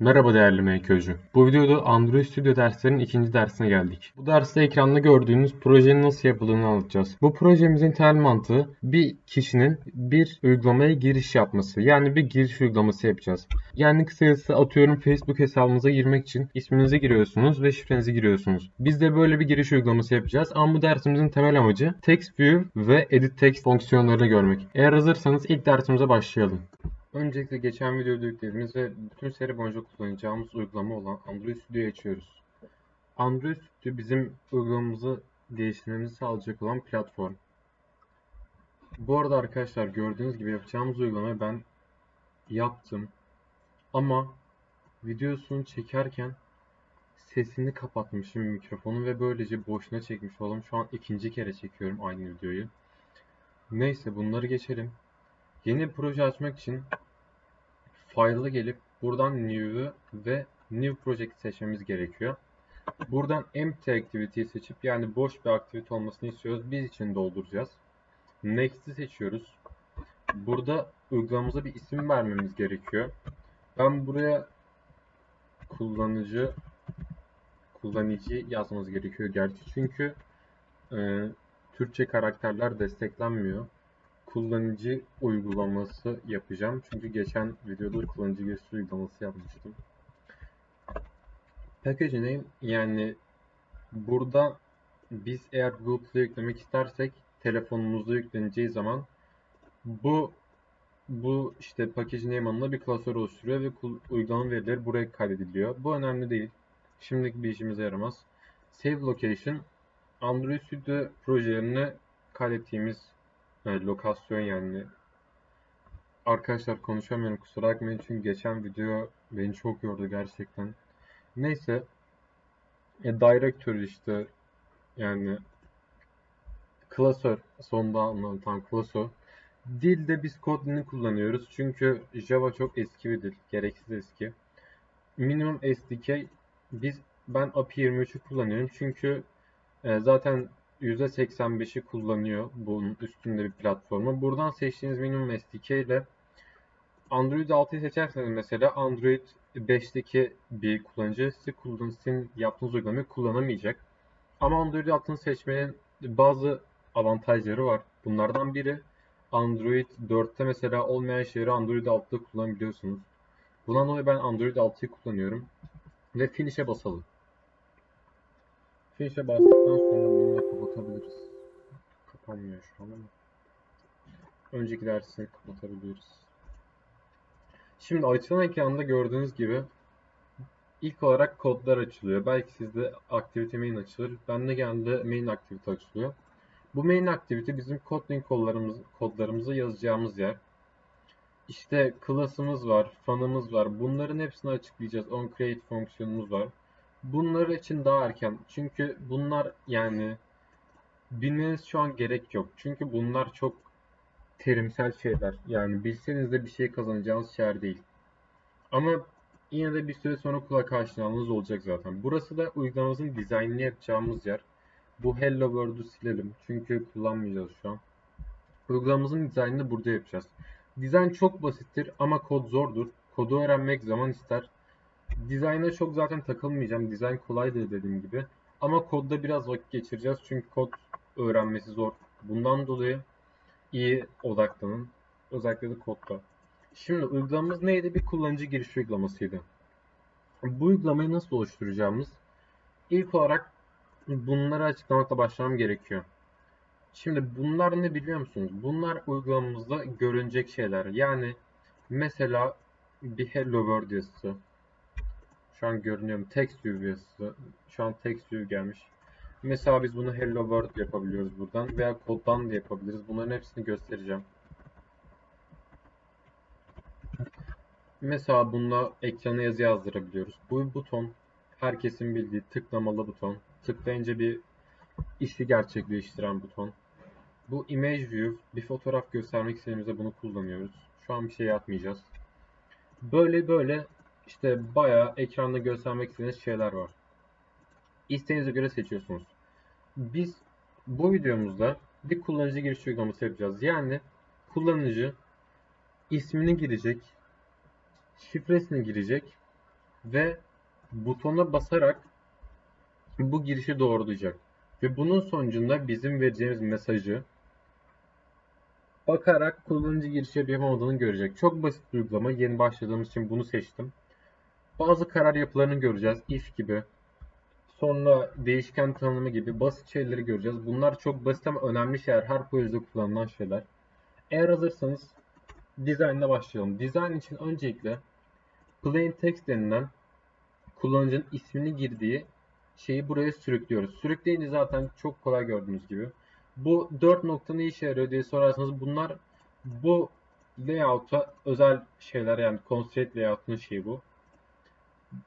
Merhaba değerli MKÖ'cü. Bu videoda Android Studio derslerinin ikinci dersine geldik. Bu derste ekranda gördüğünüz projenin nasıl yapıldığını anlatacağız. Bu projemizin temel mantığı bir kişinin bir uygulamaya giriş yapması. Yani bir giriş uygulaması yapacağız. Yani kısacası atıyorum Facebook hesabınıza girmek için isminizi giriyorsunuz ve şifrenizi giriyorsunuz. Biz de böyle bir giriş uygulaması yapacağız. Ama bu dersimizin temel amacı Text View ve Edit Text fonksiyonlarını görmek. Eğer hazırsanız ilk dersimize başlayalım. Öncelikle geçen videoda yüklediğimiz ve bütün seri boyunca kullanacağımız uygulama olan Android Studio'yu açıyoruz. Android Studio bizim uygulamamızı geliştirmemizi sağlayacak olan platform. Bu arada arkadaşlar gördüğünüz gibi yapacağımız uygulamayı ben yaptım. Ama videosunu çekerken sesini kapatmışım mikrofonu ve böylece boşuna çekmiş oldum. Şu an ikinci kere çekiyorum aynı videoyu. Neyse bunları geçelim. Yeni bir proje açmak için File'a gelip buradan New'u ve New Project seçmemiz gerekiyor. Buradan Empty Activity'yi seçip yani boş bir aktivite olmasını istiyoruz. Biz için dolduracağız. Next'i seçiyoruz. Burada uygulamamıza bir isim vermemiz gerekiyor. Ben buraya kullanıcı kullanıcı yazmamız gerekiyor gerçi çünkü e, Türkçe karakterler desteklenmiyor kullanıcı uygulaması yapacağım. Çünkü geçen videoda kullanıcı giriş uygulaması yapmıştım. Package name yani burada biz eğer Google Play yüklemek istersek telefonumuzda yükleneceği zaman bu bu işte package name adına bir klasör oluşturuyor ve uygulama verileri buraya kaydediliyor. Bu önemli değil. Şimdilik bir işimize yaramaz. Save location Android Studio projelerini kaydettiğimiz Evet, lokasyon yani. Arkadaşlar konuşamıyorum kusura bakmayın çünkü geçen video beni çok yordu gerçekten. Neyse. E, director işte yani klasör sonda anlatan klasör. Dilde biz Kotlin kullanıyoruz çünkü Java çok eski bir dil. Gereksiz eski. Minimum SDK biz ben API 23'ü kullanıyorum çünkü e, zaten %85'i kullanıyor bunun üstünde bir platformu. Buradan seçtiğiniz minimum SDK ile Android 6'yı seçerseniz mesela Android 5'teki bir kullanıcı sizin yaptığınız uygulamayı kullanamayacak. Ama Android 6'ını seçmenin bazı avantajları var. Bunlardan biri Android 4'te mesela olmayan şeyleri Android 6'da kullanabiliyorsunuz. Bundan dolayı ben Android 6'yı kullanıyorum. Ve Finish'e basalım. Finish'e bastıktan sonra bunu da kapatabiliriz. Kapanmıyor şu an ama. Önceki dersi kapatabiliriz. Şimdi açılan ekranda gördüğünüz gibi ilk olarak kodlar açılıyor. Belki sizde activity main açılır. Bende geldi main activity açılıyor. Bu main activity bizim Kotlin kodlarımız, kodlarımızı yazacağımız yer. İşte class'ımız var, fun'ımız var. Bunların hepsini açıklayacağız. On create fonksiyonumuz var. Bunlar için daha erken. Çünkü bunlar yani bilmeniz şu an gerek yok. Çünkü bunlar çok terimsel şeyler. Yani bilseniz de bir şey kazanacağınız şeyler değil. Ama yine de bir süre sonra kulak aşinalığınız olacak zaten. Burası da uygulamamızın dizaynını yapacağımız yer. Bu Hello World'u silelim. Çünkü kullanmayacağız şu an. Uygulamamızın dizaynını burada yapacağız. Dizayn çok basittir ama kod zordur. Kodu öğrenmek zaman ister. Dizayna çok zaten takılmayacağım. Dizayn kolaydır dediğim gibi. Ama kodda biraz vakit geçireceğiz. Çünkü kod öğrenmesi zor. Bundan dolayı iyi odaklanın. Özellikle de kodda. Şimdi uygulamamız neydi? Bir kullanıcı giriş uygulamasıydı. Bu uygulamayı nasıl oluşturacağımız? İlk olarak bunları açıklamakla başlamam gerekiyor. Şimdi bunlar ne biliyor musunuz? Bunlar uygulamamızda görünecek şeyler. Yani mesela bir hello world yazısı, şu an görünüyor mu? Text view yazısı. Şu an text view gelmiş. Mesela biz bunu hello world yapabiliyoruz buradan veya koddan da yapabiliriz. Bunların hepsini göstereceğim. Mesela bununla ekrana yazı yazdırabiliyoruz. Bu buton herkesin bildiği tıklamalı buton. Tıklayınca bir işi gerçekleştiren buton. Bu image view bir fotoğraf göstermek istediğimizde bunu kullanıyoruz. Şu an bir şey yapmayacağız. Böyle böyle işte bayağı ekranda göstermek istediğiniz şeyler var. İsteğinize göre seçiyorsunuz. Biz bu videomuzda bir kullanıcı giriş uygulaması yapacağız. Yani kullanıcı ismini girecek, şifresini girecek ve butona basarak bu girişi doğrulayacak. Ve bunun sonucunda bizim vereceğimiz mesajı bakarak kullanıcı giriş yapıp yapamadığını görecek. Çok basit bir uygulama. Yeni başladığımız için bunu seçtim. Bazı karar yapılarını göreceğiz. If gibi. Sonra değişken tanımı gibi basit şeyleri göreceğiz. Bunlar çok basit ama önemli şeyler. Her projede kullanılan şeyler. Eğer hazırsanız Design'la başlayalım. Design için öncelikle plain text denilen kullanıcının ismini girdiği şeyi buraya sürüklüyoruz. Sürükleyince zaten çok kolay gördüğünüz gibi. Bu dört nokta ne işe yarıyor diye sorarsanız bunlar bu layout'a özel şeyler yani constraint layout'un şeyi bu.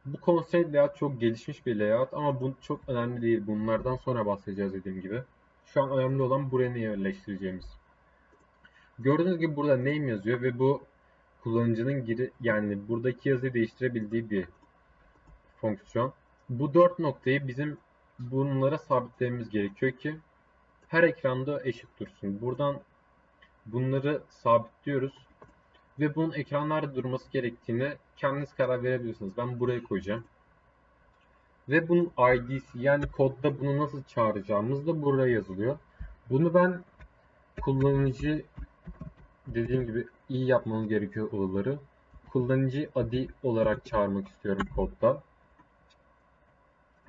Bu constraint layout çok gelişmiş bir layout ama bu çok önemli değil. Bunlardan sonra bahsedeceğiz dediğim gibi. Şu an önemli olan buraya ne yerleştireceğimiz. Gördüğünüz gibi burada name yazıyor ve bu kullanıcının giri yani buradaki yazıyı değiştirebildiği bir fonksiyon. Bu dört noktayı bizim bunlara sabitlememiz gerekiyor ki her ekranda eşit dursun. Buradan bunları sabitliyoruz ve bunun ekranlarda durması gerektiğini kendiniz karar verebilirsiniz. Ben buraya koyacağım. Ve bunun ID'si yani kodda bunu nasıl çağıracağımız da buraya yazılıyor. Bunu ben kullanıcı dediğim gibi iyi yapmamız gerekiyor olaları. Kullanıcı adı olarak çağırmak istiyorum kodda.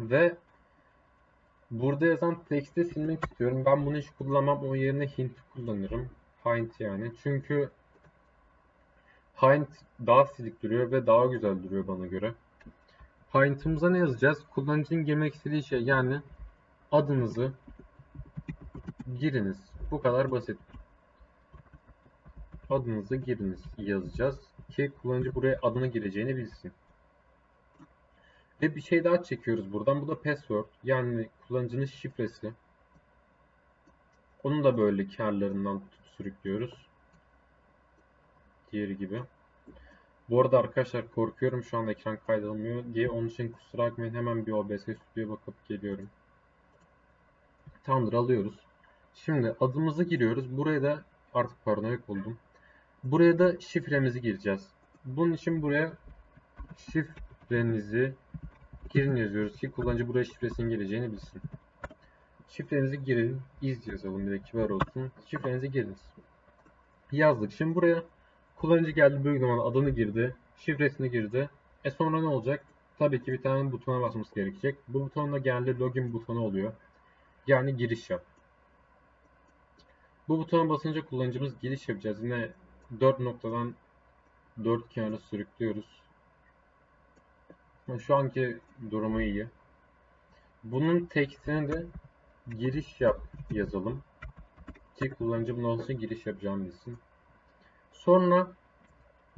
Ve burada yazan text'i silmek istiyorum. Ben bunu hiç kullanmam. O yerine hint kullanırım. Hint yani. Çünkü hint daha silik duruyor ve daha güzel duruyor bana göre. Hint'ımıza ne yazacağız? Kullanıcının girmek istediği şey yani adınızı giriniz. Bu kadar basit. Adınızı giriniz yazacağız ki kullanıcı buraya adını gireceğini bilsin. Ve bir şey daha çekiyoruz buradan. Bu da password. Yani kullanıcının şifresi. Onu da böyle kenarlarından tutup sürüklüyoruz. Diğeri gibi. Bu arada arkadaşlar korkuyorum şu an ekran kaydolmuyor diye onun için kusura bakmayın hemen bir OBS Studio'ya bakıp geliyorum. Tamamdır alıyoruz. Şimdi adımızı giriyoruz. Buraya da artık paranoyak oldum. Buraya da şifremizi gireceğiz. Bunun için buraya şifrenizi girin yazıyoruz ki kullanıcı buraya şifresinin gireceğini bilsin. Şifrenizi girin. iz yazalım bir de kibar olsun. Şifrenizi giriniz. Yazdık. Şimdi buraya kullanıcı geldi bu uygulamanın adını girdi. Şifresini girdi. E sonra ne olacak? Tabii ki bir tane butona basması gerekecek. Bu butonda geldi login butonu oluyor. Yani giriş yap. Bu butona basınca kullanıcımız giriş yapacağız. Yine 4 noktadan 4 kenara sürüklüyoruz. Şu anki durumu iyi. Bunun tekstine de giriş yap yazalım. Ki kullanıcı bunun olsun giriş yapacağım bilsin. Sonra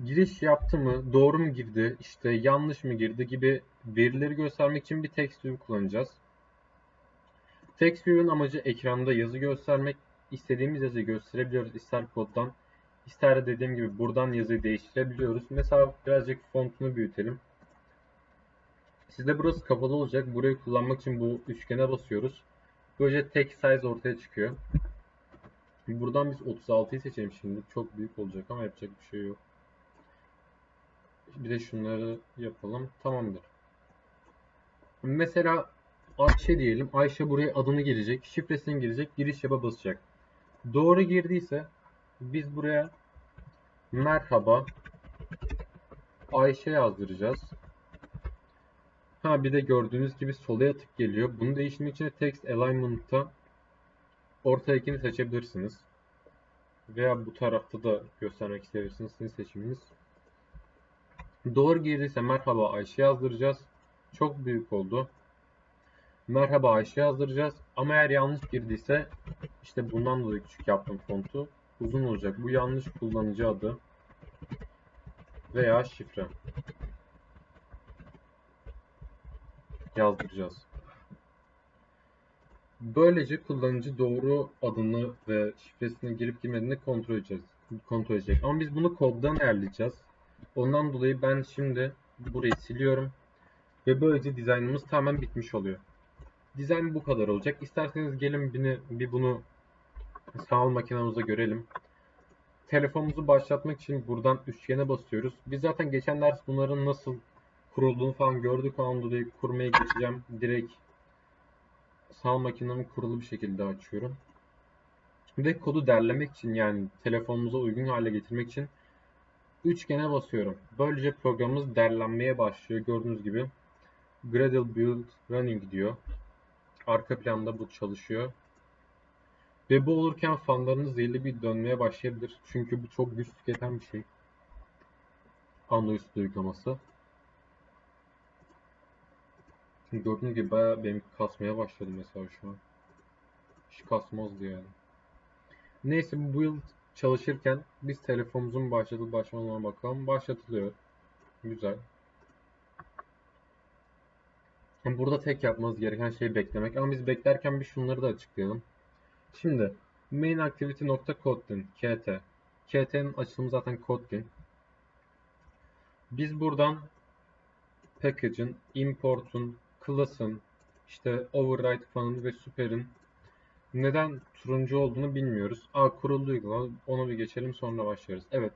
giriş yaptı mı, doğru mu girdi, işte yanlış mı girdi gibi verileri göstermek için bir text view kullanacağız. Text view'un amacı ekranda yazı göstermek. İstediğimiz yazıyı gösterebiliyoruz. İster koddan, ister de dediğim gibi buradan yazıyı değiştirebiliyoruz. Mesela birazcık fontunu büyütelim. Sizde burası kapalı olacak. Burayı kullanmak için bu üçgene basıyoruz. Böylece tek size ortaya çıkıyor. Buradan biz 36'yı seçelim şimdi. Çok büyük olacak ama yapacak bir şey yok. Bir de şunları yapalım. Tamamdır. Mesela Ayşe diyelim. Ayşe buraya adını girecek. Şifresini girecek. Giriş yapa basacak. Doğru girdiyse biz buraya merhaba Ayşe yazdıracağız. Ha bir de gördüğünüz gibi sola tık geliyor. Bunu değiştirmek için text alignment'ta ortadakini seçebilirsiniz. Veya bu tarafta da göstermek isterseniz sizin seçiminiz. Doğru girdiyse merhaba Ayşe yazdıracağız. Çok büyük oldu. Merhaba Ayşe yazdıracağız. Ama eğer yanlış girdiyse işte bundan dolayı küçük yaptım fontu. Uzun olacak. Bu yanlış kullanıcı adı veya şifre. yazdıracağız. Böylece kullanıcı doğru adını ve şifresini girip girmediğini kontrol edeceğiz. Kontrol edecek. Ama biz bunu koddan ayarlayacağız. Ondan dolayı ben şimdi burayı siliyorum. Ve böylece dizaynımız tamamen bitmiş oluyor. Dizayn bu kadar olacak. İsterseniz gelin bir, bir bunu sanal makinamızda görelim. Telefonumuzu başlatmak için buradan üçgene basıyoruz. Biz zaten geçen ders bunların nasıl kurulduğunu falan gördük ondan dolayı kurmaya geçeceğim. Direkt sanal makinemi kurulu bir şekilde açıyorum. Ve kodu derlemek için yani telefonumuza uygun hale getirmek için üçgene basıyorum. Böylece programımız derlenmeye başlıyor. Gördüğünüz gibi Gradle Build Running diyor. Arka planda bu çalışıyor. Ve bu olurken fanlarınız zehirli bir dönmeye başlayabilir. Çünkü bu çok güç tüketen bir şey. Android uygulaması. Şimdi gördüğünüz gibi bayağı benim kasmaya başladı mesela şu an. Hiç kasmazdı yani. Neyse bu build çalışırken biz telefonumuzun başlatıp başlamadığına bakalım. Başlatılıyor. Güzel. Burada tek yapmanız gereken şey beklemek. Ama biz beklerken bir şunları da açıklayalım. Şimdi main activity.kotlin kt. kt'nin açılımı zaten kotlin. Biz buradan package'ın, import'un, class'ın, işte override fanın ve super'in neden turuncu olduğunu bilmiyoruz. A kuruldu uygulama. Onu bir geçelim sonra başlarız. Evet.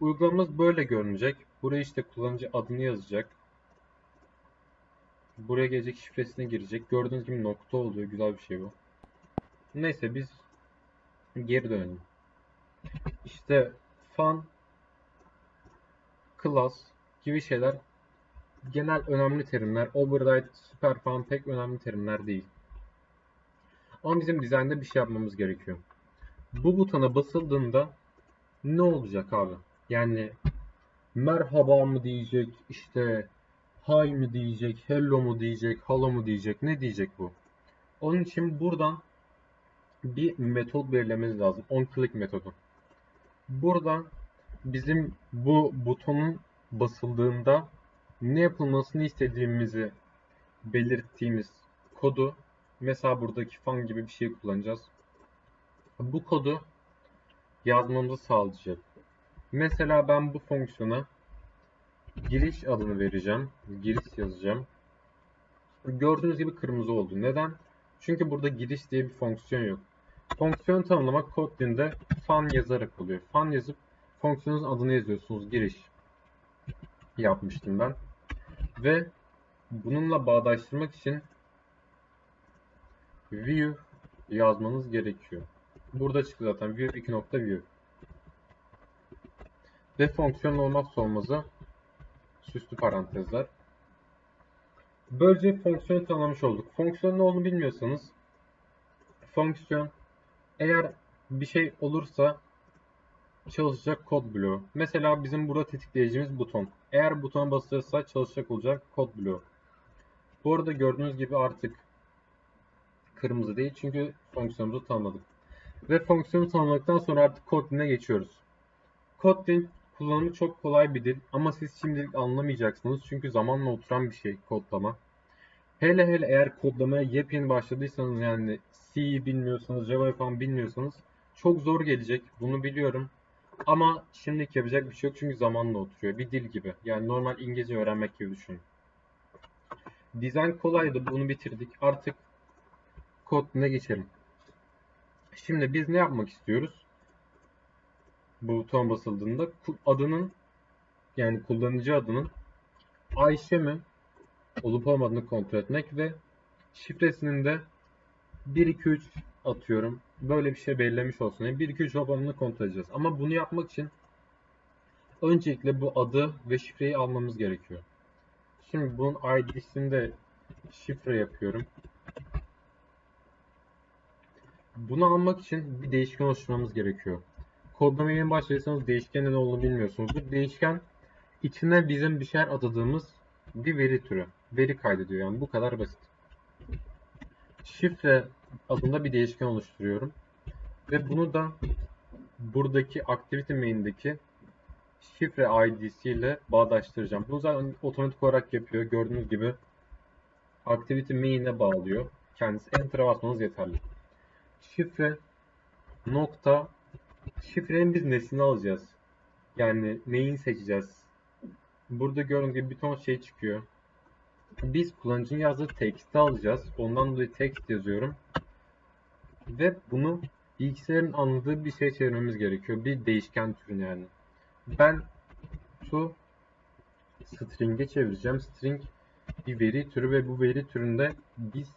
Uygulamamız böyle görünecek. Buraya işte kullanıcı adını yazacak. Buraya gelecek şifresine girecek. Gördüğünüz gibi nokta oluyor. Güzel bir şey bu. Neyse biz geri dönelim. İşte fan, class gibi şeyler genel önemli terimler. Override, super fan pek önemli terimler değil. Ama bizim dizaynda bir şey yapmamız gerekiyor. Bu butona basıldığında ne olacak abi? Yani merhaba mı diyecek, işte hi mi diyecek, hello mu diyecek, hello mu diyecek, ne diyecek bu? Onun için buradan bir metot belirlememiz lazım. On click metodu. Buradan bizim bu butonun basıldığında ne yapılmasını istediğimizi belirttiğimiz kodu mesela buradaki fan gibi bir şey kullanacağız. Bu kodu yazmamızı sağlayacak. Mesela ben bu fonksiyona giriş adını vereceğim. Giriş yazacağım. Gördüğünüz gibi kırmızı oldu. Neden? Çünkü burada giriş diye bir fonksiyon yok. Fonksiyon tanımlamak Kotlin'de fan yazarak oluyor. Fan yazıp fonksiyonun adını yazıyorsunuz. Giriş yapmıştım ben. Ve bununla bağdaştırmak için view yazmanız gerekiyor. Burada çıktı zaten view 2 nokta view. Ve fonksiyon olmazsa olmazı süslü parantezler. Böylece fonksiyon tanımlamış olduk. Fonksiyon ne olduğunu bilmiyorsanız fonksiyon eğer bir şey olursa çalışacak kod bloğu. Mesela bizim burada tetikleyeceğimiz buton. Eğer butona basılırsa çalışacak olacak kod bloğu. Bu arada gördüğünüz gibi artık kırmızı değil çünkü fonksiyonumuzu tanımladık. Ve fonksiyonu tanımladıktan sonra artık Kotlin'e geçiyoruz. Kotlin kullanımı çok kolay bir dil ama siz şimdilik anlamayacaksınız çünkü zamanla oturan bir şey kodlama. Hele hele eğer kodlamaya yepyeni başladıysanız yani C'yi bilmiyorsanız, Java falan bilmiyorsanız çok zor gelecek. Bunu biliyorum. Ama şimdilik yapacak bir şey yok çünkü zamanla oturuyor. Bir dil gibi. Yani normal İngilizce öğrenmek gibi düşünün. Dizayn kolaydı. Bunu bitirdik. Artık koduna geçelim. Şimdi biz ne yapmak istiyoruz? Bu buton basıldığında adının yani kullanıcı adının Ayşe mi olup olmadığını kontrol etmek ve şifresinin de 1 2 3 atıyorum. Böyle bir şey belirlemiş olsun. Yani 1 2 3 olanını kontrol edeceğiz. Ama bunu yapmak için öncelikle bu adı ve şifreyi almamız gerekiyor. Şimdi bunun ID'sini de şifre yapıyorum. Bunu almak için bir değişken oluşturmamız gerekiyor. Kodlamaya yeni başladıysanız değişkenin ne olduğunu bilmiyorsunuz. Bu değişken içine bizim bir şeyler atadığımız bir veri türü. Veri kaydediyor yani bu kadar basit. Şifre adında bir değişken oluşturuyorum. Ve bunu da buradaki activity main'deki şifre id'si ile bağdaştıracağım. Bunu zaten otomatik olarak yapıyor. Gördüğünüz gibi activity main'e bağlıyor. Kendisi enter'a basmanız yeterli. Şifre nokta şifrenin biz nesini alacağız. Yani neyini seçeceğiz. Burada gördüğünüz gibi bir ton şey çıkıyor. Biz kullanıcının yazdığı teksti alacağız. Ondan dolayı text yazıyorum. Ve bunu bilgisayarın anladığı bir şey çevirmemiz gerekiyor. Bir değişken türün yani. Ben to string'e çevireceğim. String bir veri türü ve bu veri türünde biz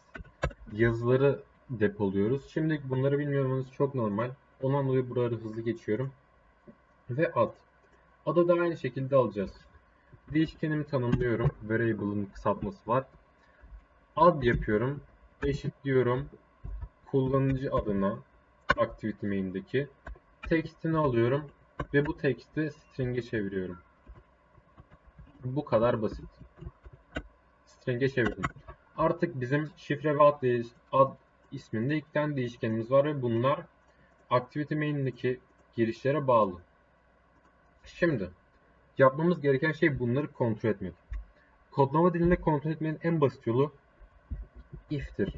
yazıları depoluyoruz. Şimdi bunları bilmiyorsanız çok normal. Ondan dolayı buraları hızlı geçiyorum. Ve ad. Adı da aynı şekilde alacağız. Değişkenimi tanımlıyorum. Variable'ın kısaltması var. Ad yapıyorum. Eşitliyorum. Kullanıcı adına activity main'deki text'ini alıyorum ve bu text'i string'e çeviriyorum. Bu kadar basit. String'e çevirdim. Artık bizim şifre ve ad, ad isminde iki tane değişkenimiz var ve bunlar activity main'deki girişlere bağlı. Şimdi yapmamız gereken şey bunları kontrol etmek. Kodlama dilinde kontrol etmenin en basit yolu if'tir.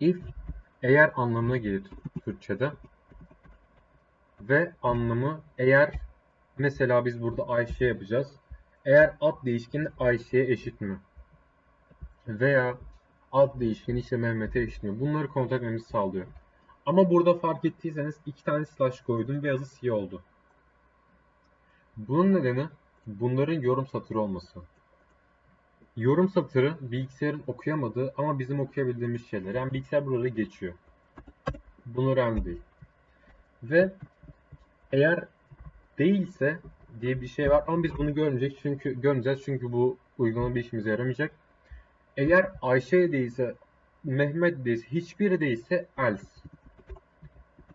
If eğer anlamına gelir Türkçe'de ve anlamı eğer mesela biz burada Ayşe yapacağız. Eğer ad değişkeni Ayşe'ye eşit mi? Veya ad değişkeni işte Mehmet'e eşit mi? Bunları kontrol etmemizi sağlıyor. Ama burada fark ettiyseniz iki tane slash koydum ve yazı siyah oldu. Bunun nedeni bunların yorum satırı olması. Yorum satırı bilgisayarın okuyamadığı ama bizim okuyabildiğimiz şeyler. Yani bilgisayar buraları geçiyor. Bunu önemli değil. Ve eğer değilse diye bir şey var ama biz bunu görmeyecek çünkü görmeyeceğiz çünkü bu uygulama bir işimize yaramayacak. Eğer Ayşe değilse, Mehmet değilse, hiçbiri değilse else.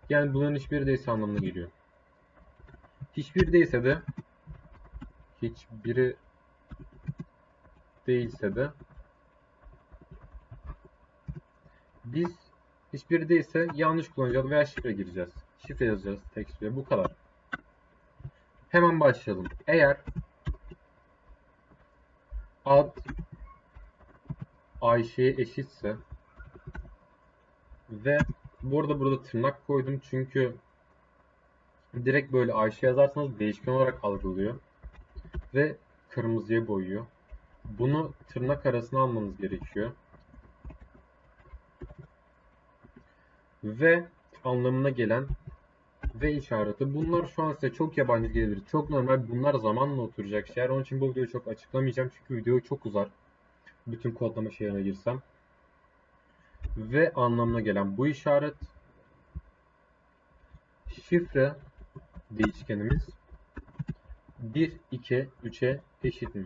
Yani bunların hiçbiri değilse anlamına geliyor. Hiçbiri değilse de hiçbiri değilse de biz hiçbiri değilse yanlış kullanacağız veya şifre gireceğiz. Şifre yazacağız text ve bu kadar. Hemen başlayalım. Eğer ad Ayşe'ye eşitse ve burada burada tırnak koydum çünkü direkt böyle Ayşe yazarsanız değişken olarak algılıyor ve kırmızıya boyuyor. Bunu tırnak arasına almanız gerekiyor. Ve anlamına gelen ve işareti. Bunlar şu an size çok yabancı gelebilir. Çok normal. Bunlar zamanla oturacak şeyler. Onun için bu videoyu çok açıklamayacağım. Çünkü video çok uzar. Bütün kodlama şeylerine girsem. Ve anlamına gelen bu işaret şifre değişkenimiz 1, 2, 3'e eşit mi?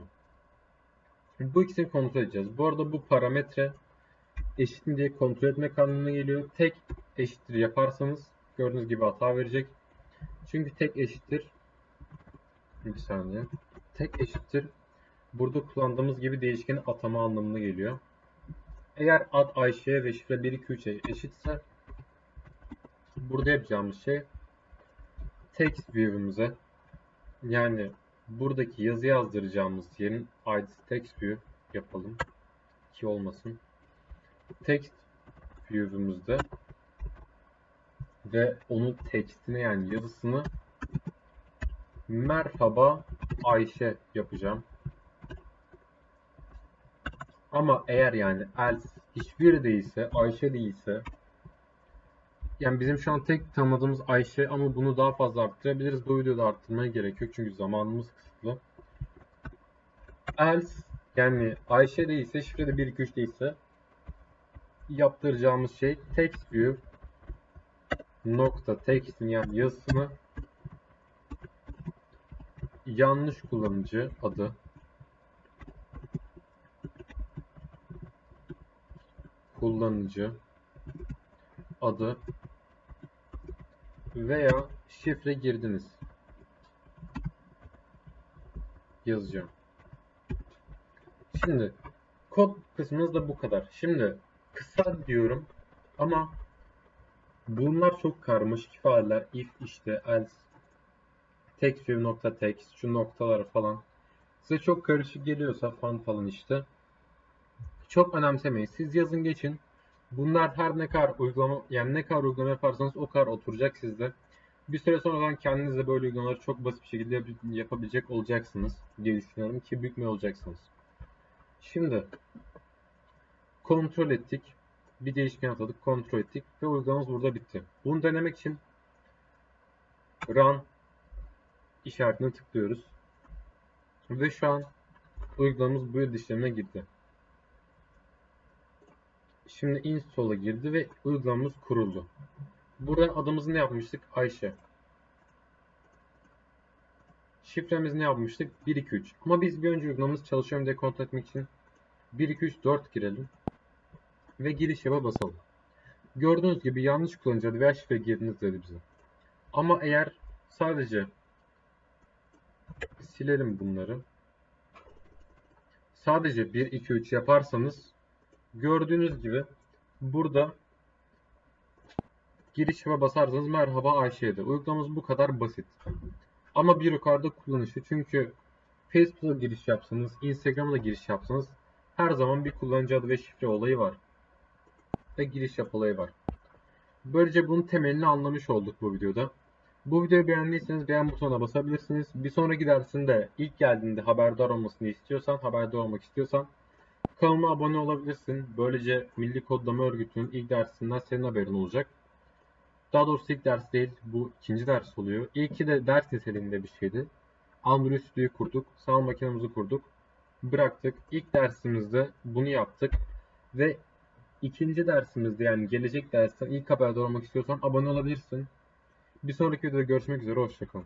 Bu ikisini kontrol edeceğiz. Bu arada bu parametre eşit mi diye kontrol etmek anlamına geliyor. Tek eşittir yaparsanız gördüğünüz gibi hata verecek. Çünkü tek eşittir bir saniye. Tek eşittir burada kullandığımız gibi değişkeni atama anlamına geliyor. Eğer ad Ayşe'ye ve şifre 1 2 3'e eşitse burada yapacağımız şey text view'imize yani buradaki yazı yazdıracağımız yerin ID'si text view yapalım ki olmasın. Text view'umuzda ve onun textine yani yazısını merhaba Ayşe yapacağım. Ama eğer yani else hiçbiri değilse, Ayşe değilse yani bizim şu an tek tanımadığımız Ayşe ama bunu daha fazla arttırabiliriz. Bu videoda arttırmaya gerek yok çünkü zamanımız kısıtlı. Else yani Ayşe değilse, şifrede 1 2 3 değilse yaptıracağımız şey text view nokta text'in yani yazısını yanlış kullanıcı adı kullanıcı adı veya şifre girdiniz yazacağım. Şimdi kod kısmımız da bu kadar. Şimdi kısa diyorum ama bunlar çok karmaşık ifadeler. If işte else textview nokta text şu noktalar falan size çok karışık geliyorsa fan falan işte çok önemsemeyin. Siz yazın geçin. Bunlar her ne kadar uygulama yani ne kadar uygulama yaparsanız o kadar oturacak sizde. Bir süre sonra kendiniz de böyle uygulamaları çok basit bir şekilde yap- yapabilecek olacaksınız diye düşünüyorum ki bükme olacaksınız. Şimdi kontrol ettik. Bir değişken atadık, kontrol ettik ve uygulamamız burada bitti. Bunu denemek için run işaretine tıklıyoruz. Ve şu an uygulamamız build işlemine girdi. Şimdi install'a girdi ve uygulamamız kuruldu. Burada adımızı ne yapmıştık? Ayşe. Şifremizi ne yapmıştık? 1 2 3. Ama biz bir önce uygulamamız çalışıyor mu diye kontrol etmek için 1 2 3 4 girelim. Ve giriş yapa basalım. Gördüğünüz gibi yanlış kullanıcı adı veya şifre girdiniz dedi bize. Ama eğer sadece silelim bunları. Sadece 1 2 3 yaparsanız gördüğünüz gibi burada giriş yapa basarsanız merhaba Ayşe'de. Uygulamamız bu kadar basit. Ama bir yukarıda kullanışı çünkü Facebook'a giriş yapsanız, Instagram'a da giriş yapsanız her zaman bir kullanıcı adı ve şifre olayı var. Ve giriş yap olayı var. Böylece bunun temelini anlamış olduk bu videoda. Bu videoyu beğendiyseniz beğen butonuna basabilirsiniz. Bir sonraki dersinde ilk geldiğinde haberdar olmasını istiyorsan, haberdar olmak istiyorsan kanalıma abone olabilirsin. Böylece Milli Kodlama Örgütü'nün ilk dersinden senin haberin olacak. Daha doğrusu ilk ders değil, bu ikinci ders oluyor. İlki de ders niteliğinde bir şeydi. Android Studio'yu kurduk, sanal makinemizi kurduk, bıraktık. İlk dersimizde bunu yaptık ve ikinci dersimizde yani gelecek dersten ilk haberdar olmak istiyorsan abone olabilirsin. Bir sonraki videoda görüşmek üzere, hoşçakalın.